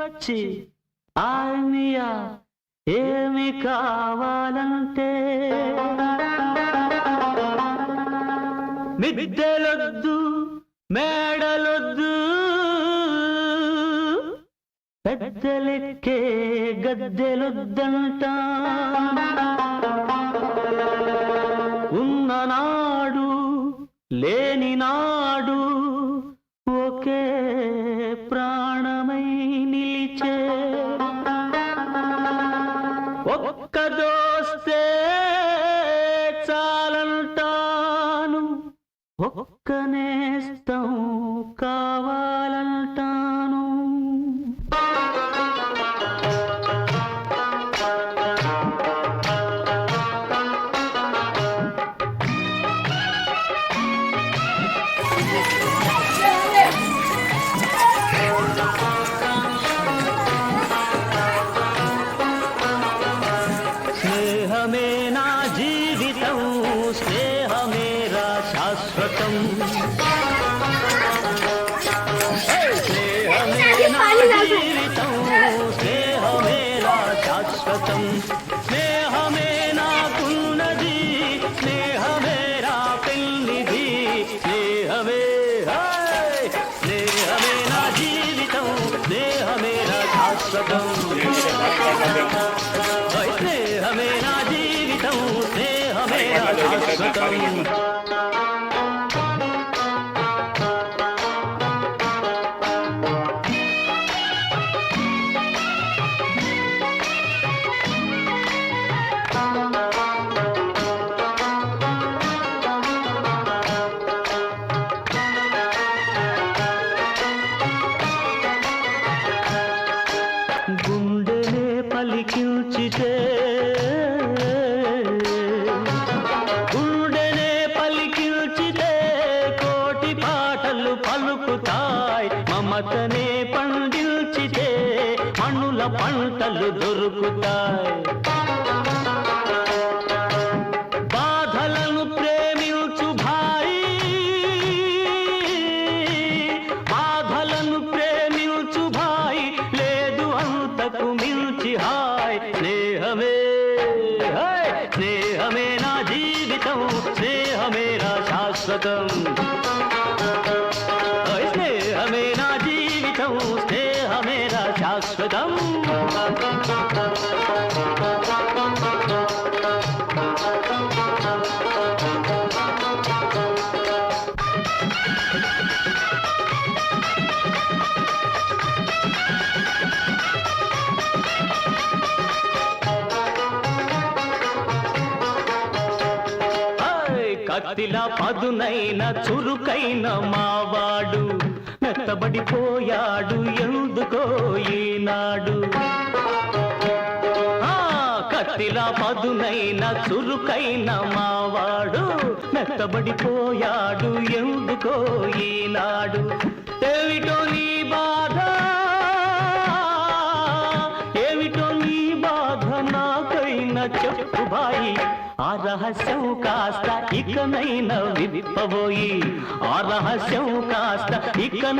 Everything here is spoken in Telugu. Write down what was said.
వచ్చి ఆర్మియా ఏమి కావాలంటే మిద్దెలొద్దు మేడలొద్దు పెద్దలెక్కే గద్దెలొద్దంట. దోస్తే చాలంటాను. ఒక్క నేస్తం కావాలంటాను मेना जीवितम् स्ेहमेरा शाश्वतम्। స్నేహమే పలుకుతాయి పండించితే మణుల పంటలు దొరుకుతాయి. బాధలను ప్రేమించు భాయి బాధలను ప్రేమించు భాయి లేదు అంతకు మించి హాయ్ స్నేహమే హాయ్ స్నేహమే నా జీవితం స్నేహమే నా శాశ్వతం. జీవితం స్నేహమేరా శాశ్వతం. కత్తిలా పదునైన చురుకైన మావాడు. కష్టపడిపోయాడు ఎందుకో ఈనాడు? కత్తిలా పదునైన చురుకైన మావాడు మెత్తబడిపోయాడు ఎందుకో ఈనాడు? ఏమిటో నీ బాధ? ఏమిటో నీ బాధ? నాకైనా చెప్పు బాయి. ఆ రహస్యం కాస్త ఇకనైనా విప్పబోయి ఆ రహస్యం కాస్త ఇకనైనా